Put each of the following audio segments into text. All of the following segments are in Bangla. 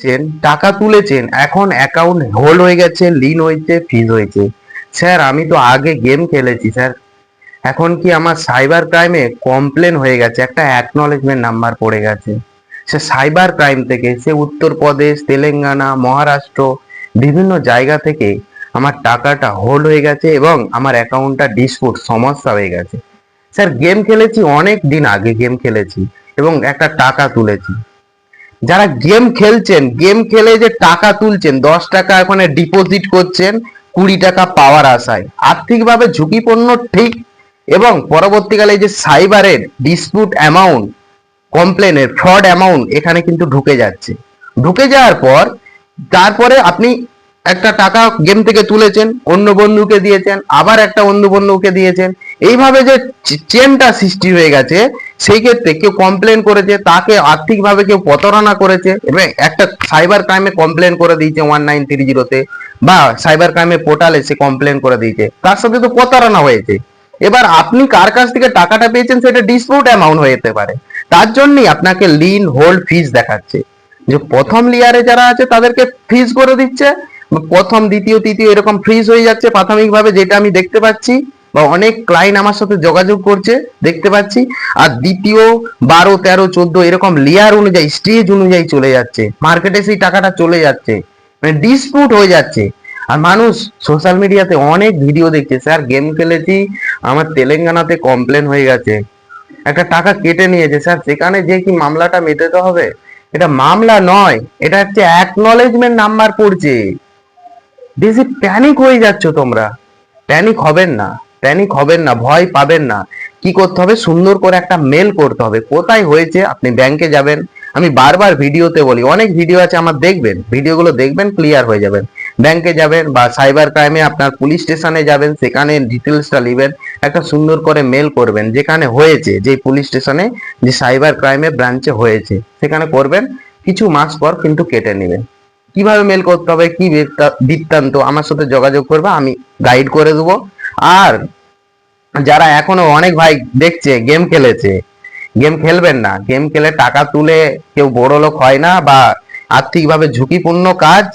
তুলেছেন টাকা তুলেছেন এখন অ্যাকাউন্ট হোল্ড হয়ে গেছে লিন হয়েছে ফিজ হয়েছে। স্যার, আমি তো আগে গেম খেলেছি, স্যার। এখন কি আমার সাইবার ক্রাইমে কমপ্লেন হয়ে গেছে? একটা অ্যাকনলেজমেন্ট নাম্বার পড়ে গেছে। সে সাইবার ক্রাইম থেকে, সে উত্তরপ্রদেশ, তেলেঙ্গানা, মহারাষ্ট্র, বিভিন্ন জায়গা থেকে আমার টাকাটা হোল্ড হয়ে গেছে এবং আমার অ্যাকাউন্টটা ডিসপুট সমস্যা হয়ে গেছে। স্যার গেম খেলেছি, অনেক দিন আগে গেম খেলেছি এবং একটা টাকা তুলেছি। যারা গেম খেলছেন, গেম খেলে যে টাকা তুলছেন, দশ টাকা ওখানে ডিপোজিট করছেন, কুড়ি টাকা পাওয়ার আশায়। আর্থিকভাবে ঝুঁকিপূর্ণ ঠিক, এবং পরবর্তীকালে যে সাইবারের ডিসপুট অ্যামাউন্ট কমপ্লেনের ফ্রড অ্যামাউন্ট এখানে কিন্তু ঢুকে যাচ্ছে। ঢুকে যাওয়ার পর, তারপরে আপনি একটা টাকা গেম থেকে তুলেছেন, অন্য বন্ধুকে দিয়েছেন, আবার একটা অন্য বন্ধুকে দিয়েছেন। এইভাবে যে চেনটা সৃষ্টি হয়ে গেছে, সেই ক্ষেত্রে কেউ কমপ্লেন করেছে, তাকে আর্থিকভাবে কেউ প্রতারণা করেছে, এবং একটা সাইবার ক্রাইমে কমপ্লেন করে দিয়েছে ওয়ান নাইন থ্রি জিরোতে বা সাইবার ক্রাইমে পোর্টালে সে কমপ্লেন করে দিয়েছে। তার সাথে তো প্রতারণা হয়েছে। এবার আপনি কার কাছ থেকে টাকাটা পেয়েছেন, সেটা ডিসপিউট অ্যামাউন্ট হয়ে যেতে পারে। তার জন্যই আপনাকে লিন হোল্ড ফিজ দেখাচ্ছে। যে প্রথম লেয়ারে যারা আছে, তাদেরকে ফ্রিজ করে দিচ্ছে প্রথম, দ্বিতীয়, তৃতীয় এরকম ফ্রিজ হয়ে যাচ্ছে প্রাথমিকভাবে, যেটা আমি দেখতে পাচ্ছি, বা অনেক ক্লায়েন্ট আমার সাথে যোগাযোগ করছে, দেখতে পাচ্ছি। আর দ্বিতীয়, বারো, তেরো, চোদ্দ এরকম লেয়ার অনুযায়ী স্টেজ অনুযায়ী চলে যাচ্ছে। মার্কেটে সেই টাকাটা চলে যাচ্ছে। মানে ডিসপিউট হয়ে যাচ্ছে। আর মানুষ সোশ্যাল মিডিয়াতে অনেক ভিডিও দেখছে। স্যার গেম খেলেছি, আমার তেলেঙ্গানাতে কমপ্লেন হয়ে গেছে। একটা টাকা কেটে নিয়েছে। স্যার, সেখানে যে কি মামলাটা মেটাতে হবে? এটা মামলা নয়, এটা হচ্ছে অ্যাকনলেজমেন্ট নাম্বার পড়ছে। বেশি প্যানিক হয়ে যাচ্ছ তোমরা। প্যানিক হবেন না। প্যানিক হবেন না। ভয় পাবেন না। কি করতে হবে? সুন্দর করে একটা মেল করতে হবে। কোথায় হয়েছে? আপনি ব্যাংকে যাবেন। আমি বারবার ভিডিওতে বলি, অনেক ভিডিও আছে, আমার দেখবেন। ভিডিওগুলো দেখবেন ক্লিয়ার হয়ে যাবেন। ব্যাংকে যাবেন বা সাইবার ক্রাইমে আপনার পুলিশ স্টেশনে যাবেন, সেখানে ডিটেলসটা নেবেন। একটা সুন্দর করে মেল করবেন, যেখানে হয়েছে যে পুলিশ স্টেশনে যে সাইবার ক্রাইমে ব্রাঞ্চে হয়েছে। সেখানে করবেন। কিছু মাস পর কিন্তু কেটে নেবেন। কীভাবে মেল করতে হবে, কি বৃত্তা- বৃত্তান্ত, আমার সাথে যোগাযোগ করবে, আমি গাইড করে দেবো। আর যারা এখনও অনেক ভাই দেখছে গেম খেলেছে গেম খেলবেন না। গেম খেলে টাকা তুলে কেউ বড় লোক হয় না বা আর্থিকভাবে ঝুঁকিপূর্ণ কাজ,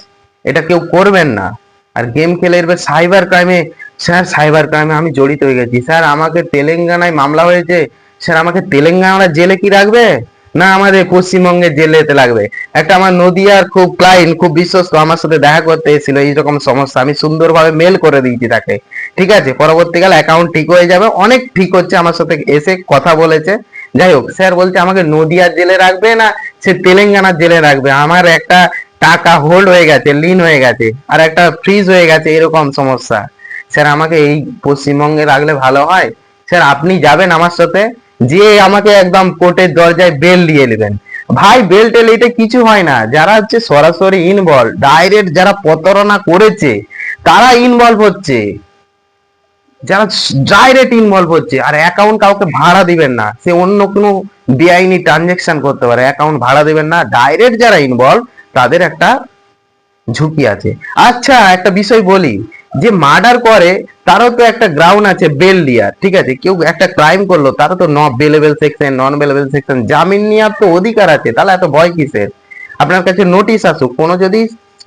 এটা কেউ করবেন না। আর গেম খেলে এবার সাইবার ক্রাইমে স্যার সাইবার ক্রাইমে আমি জড়িত হয়ে গেছি। স্যার আমাকে তেলেঙ্গানায় মামলা হয়েছে। স্যার আমাকে তেলেঙ্গানা জেলে কি রাখবে? না, আমাদের পশ্চিমবঙ্গের জেলেতে লাগবে। একটা আমার নদিয়ার খুব ক্লায়েন্ট খুব বিশ্বস্ত, আমার সাথে দেখা করতে এসেছিল, এইরকম সমস্যা। আমি সুন্দরভাবে মেল করে দিয়েছি তাকে। ঠিক আছে? পরবর্তীকালে অ্যাকাউন্ট ঠিক হয়ে যাবে। অনেক ঠিক হচ্ছে আমার সাথে এসে কথা বলেছে। যাই হোক স্যার বলছে, আমাকে নদিয়ার জেলে রাখবে না, সে তেলেঙ্গানার জেলে রাখবে। আমার একটা টাকা হোল্ড হয়ে গেছে লিন হয়ে গেছে, আর একটা ফ্রিজ হয়ে গেছে, এরকম সমস্যা। স্যার, আমাকে এই পশ্চিমবঙ্গে রাখলে ভালো হয়? স্যার, আপনি যাবেন আমার সাথে? যে আমাকে একদম কোর্টের দরজায় বেল দিয়ে নেবেন। ভাই, বেল টেল এটা কিছু হয় না। যারা হচ্ছে সরাসরি ইনভলভ ডাইরেক্ট যারা প্রতারণা করেছে, তারা ইনভলভ হচ্ছে। যারা ডাইরেক্ট ইনভলভ হচ্ছে, আর অ্যাকাউন্ট কাউকে ভাড়া দিবেন না। সে অন্য কোনো বেআইনি ট্রানজেকশন করতে পারে। অ্যাকাউন্ট ভাড়া দিবেন না। ডাইরেক্ট যারা ইনভলভ তাদের একটা ঝুঁকি আছে। আচ্ছা একটা বিষয় বলি। যে মার্ডার করে, তারও তো একটা গ্রাউন্ড আছে বেল দেওয়ার ঠিক আছে? কেউ একটা ক্রাইম করল, তারও তো ন bailable section non bailable section জামিন নেওয়ার তো অধিকার আছে, তাহলে এত ভয় কিসের? আপনার কাছে নোটিশ আসুক, কোনো যদি,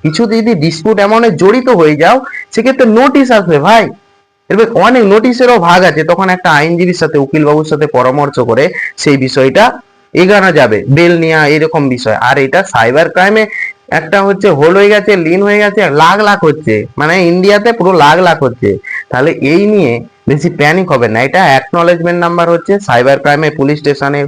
কিছু যদি ডিসপিউট অ্যামাউন্টে জড়িত হয়ে যাও, সেক্ষেত্রে নোটিশ আসবে, ভাই। এবার অনেক নোটিশেরও ভাগ আছে, তখন একটা আইনজীবীর সাথে উকিল বাবুর সাথে পরামর্শ করে সেই বিষয়টা এগানো যাবে বেল নেওয়া এরকম বিষয়। আর এটা সাইবার ক্রাইমে একটা হচ্ছে হোল হয়ে গেছে লিন হয়ে গেছে লাখ লাখ হচ্ছে। মানে ইন্ডিয়াতে পুরো লাখ লাখ হচ্ছে। তাহলে এই নিয়ে বেশি প্যানিক হবে না। এটা অ্যাকনলেজমেন্ট নাম্বার হচ্ছে সাইবার ক্রাইমে পুলিশ স্টেশনে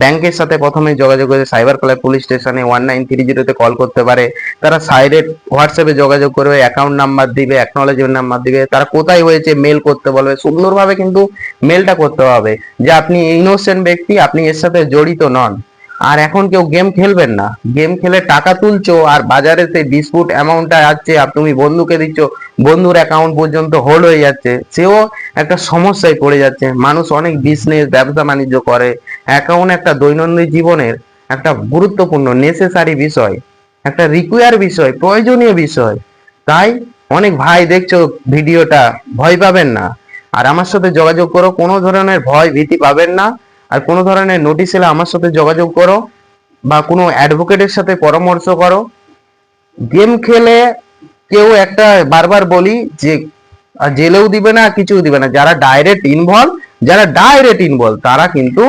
ব্যাংকের সাথে প্রথমে যোগাযোগ করে সাইবার ক্রাইম পুলিশ স্টেশনে ওয়ান নাইন থ্রি জিরোতে কল করতে পারে। তারা সাইডে হোয়াটসঅ্যাপে যোগাযোগ করবে অ্যাকাউন্ট নাম্বার দিবে অ্যাকনলেজমেন্ট নাম্বার দিবে। তারা কোথায় হয়েছে মেল করতে বলবে। সুন্দরভাবে কিন্তু মেলটা করতে হবে। যে আপনি ইনোসেন্ট ব্যক্তি, আপনি এর সাথে জড়িত নন। আর এখন কেউ গেম খেলবেন না। গেম খেলে টাকা তুলছো আর বাজারে সেই ডিসপুট অ্যামাউন্টটা আসছে আর তুমি বন্ধুকে দিচ্ছ, বন্ধুর অ্যাকাউন্ট পর্যন্ত হোল্ড হয়ে যাচ্ছে। সেও একটা সমস্যায় পড়ে যাচ্ছে। মানুষ অনেক বিজনেস ব্যবসা বাণিজ্য করে। অ্যাকাউন্ট একটা দৈনন্দিন জীবনের একটা গুরুত্বপূর্ণ নেসেসারি বিষয়। একটা রিকোয়ার বিষয়, প্রয়োজনীয় বিষয়। তাই অনেক ভাই দেখছ ভিডিওটা ভয় পাবেন না। আর আমার সাথে যোগাযোগ করো, কোনো ধরনের ভয় ভীতি পাবেন না। আর কোনো ধরনের নোটিশ এলে আমার সাথে যোগাযোগ করো বা কোনো অ্যাডভোকেটের সাথে পরামর্শ করো। গেম খেলে কেউ একটা বারবার বলি যে জেলেও দিবে না কিছু দিবে না। যারা ডাইরেক্ট ইনভলভ যারা ডাইরেক্ট ইনভলভ তারা কিন্তু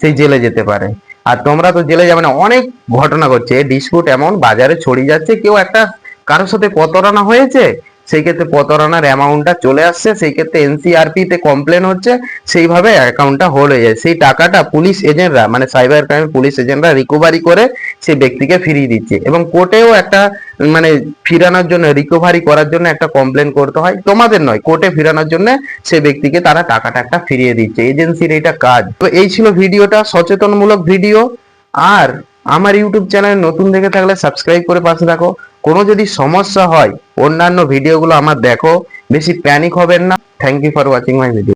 সেই জেলে যেতে পারে। আর তোমরা তো জেলে যাবে না, অনেক ঘটনা ঘটছে। ডিসপুট এমন বাজারে ছড়িয়ে যাচ্ছে, কেউ একটা কারোর সাথে প্রতারণা হয়েছে সেই ক্ষেত্রে প্রতারণার অ্যামাউন্টটা চলে আসছে, সেই ক্ষেত্রে এনসিআরপি তে কমপ্লেন হচ্ছে, সেইভাবে অ্যাকাউন্টটা হোল্ড হয়ে যায়। সেই টাকাটা পুলিশ এজেন্টরা মানে সাইবার ক্রাইম পুলিশ এজেন্টরা রিকভারি করে সেই ব্যক্তিকে ফিরিয়ে দিচ্ছে। এবং কোর্টেও একটা মানে ফিরানোর জন্য রিকভারি করার জন্য একটা কমপ্লেন করতে হয়। তোমাদের নয়, কোর্টে ফিরানোর জন্য সেই ব্যক্তিকে তারা টাকাটা একটা ফিরিয়ে দিচ্ছে। এজেন্সির এটা কাজ। তো এই ছিল ভিডিওটা, সচেতনমূলক ভিডিও। আর আমার ইউটিউব চ্যানেল নতুন দেখে থাকলে সাবস্ক্রাইব করে পাশে থাকো। কোনো যদি সমস্যা হয়, অন্যান্য ভিডিওগুলো আমার দেখো, বেশি প্যানিক হবেন না। Thank you for watching my video